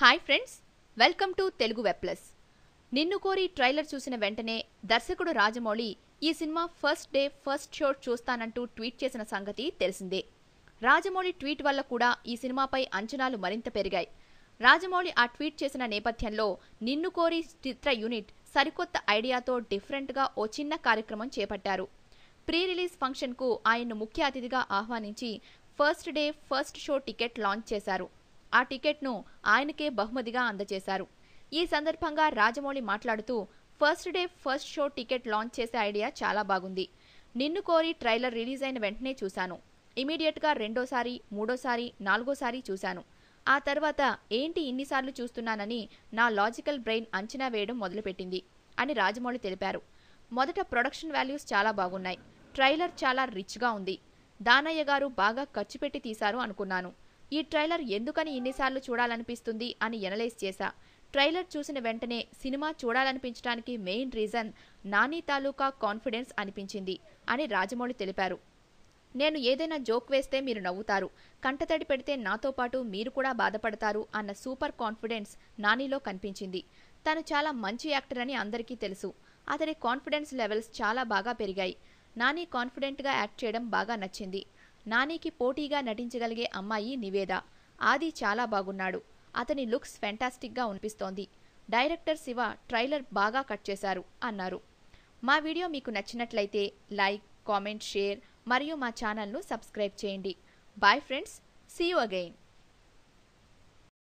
Hi friends welcome to Telugu web plus. Ninnu Kori trailer చూసిన వెంటనే దర్శకుడు రాజమౌళి ఈ cinema first day first show చూస్తానంటూ tweet చేసిన సంగతి తెలిసిందే. రాజమౌళి ట్వీట్ వల్ల కూడా ఈ సినిమాపై అంచనాలు మరింత పెరిగాయి. రాజమౌళి ఆ ట్వీట్ చేసిన నేపథ్యంలో నిన్ను కోరి చిత్ర యూనిట్ సరికొత్త ఐడియాతో డిఫరెంట్గా ఓ చిన్న కార్యక్రమం చేపట్టారు. ప్రీ రిలీజ్ ఫంక్షన్కు ఆయన్ను ముఖ్య అతిథిగా ఆహ్వానించి first day first show ticket launch చేశారు. ఆ టికెట్ను ఆయనకే బహుమతిగా అందజేశారు. ఈ సందర్భంగా రాజమౌళి మాట్లాడుతూ first day first show ticket launch చేసే ఐడియా చాలా బాగుంది. నిన్ను కోరి ట్రైలర్ రిలీజ్ అయిన వెంటనే చూశాను. ఇమీడియట్గా రెండోసారి మూడోసారి నాలుగోసారి చూశాను. ఆ తర్వాత ఏంటి ఇన్నిసార్లు చూస్తున్నానని నా లాజికల్ బ్రెయిన్ అంచనా వేయడం మొదలుపెట్టింది అని రాజమౌళి తెలిపారు. మొదట ప్రొడక్షన్ వాల్యూస్ చాలా బాగున్నాయి. ట్రైలర్ చాలా రిచ్గా ఉంది. దానయ్య గారు బాగా ఖర్చు పెట్టి తీశారు అనుకున్నాను. ఈ ట్రైలర్ ఎందుకని ఇన్నిసార్లు చూడాలనిపిస్తుంది అని ఎనలైజ్ చేశా. ట్రైలర్ చూసిన వెంటనే సినిమా చూడాలనిపించడానికి మెయిన్ రీజన్ నాని తాలూకా కాన్ఫిడెన్స్ అనిపించింది అని రాజమౌళి తెలిపారు. నేను ఏదైనా జోక్ వేస్తే మీరు నవ్వుతారు కంటతడి పెడితే నాతో పాటు మీరు కూడా బాధపడతారు అన్న సూపర్ కాన్ఫిడెన్స్ నానిలో కనిపించింది. తను చాలా మంచి యాక్టర్ అని అందరికీ తెలుసు. అతని కాన్ఫిడెన్స్ లెవెల్స్ చాలా బాగా పెరిగాయి. నాని కాన్ఫిడెంట్గా యాక్ట్ చేయడం బాగా నచ్చింది. నానికి పోటీగా నటించగలిగే అమ్మాయి నివేద. ఆది చాలా బాగున్నాడు. అతని లుక్స్ ఫెంటాస్టిక్గా అనిపిస్తోంది. డైరెక్టర్ శివ ట్రైలర్ బాగా కట్ చేశారు అన్నారు. మా వీడియో మీకు నచ్చినట్లయితే లైక్ కామెంట్ షేర్ మరియు మా ఛానల్ను సబ్స్క్రైబ్ చేయండి. Bye friends see you again.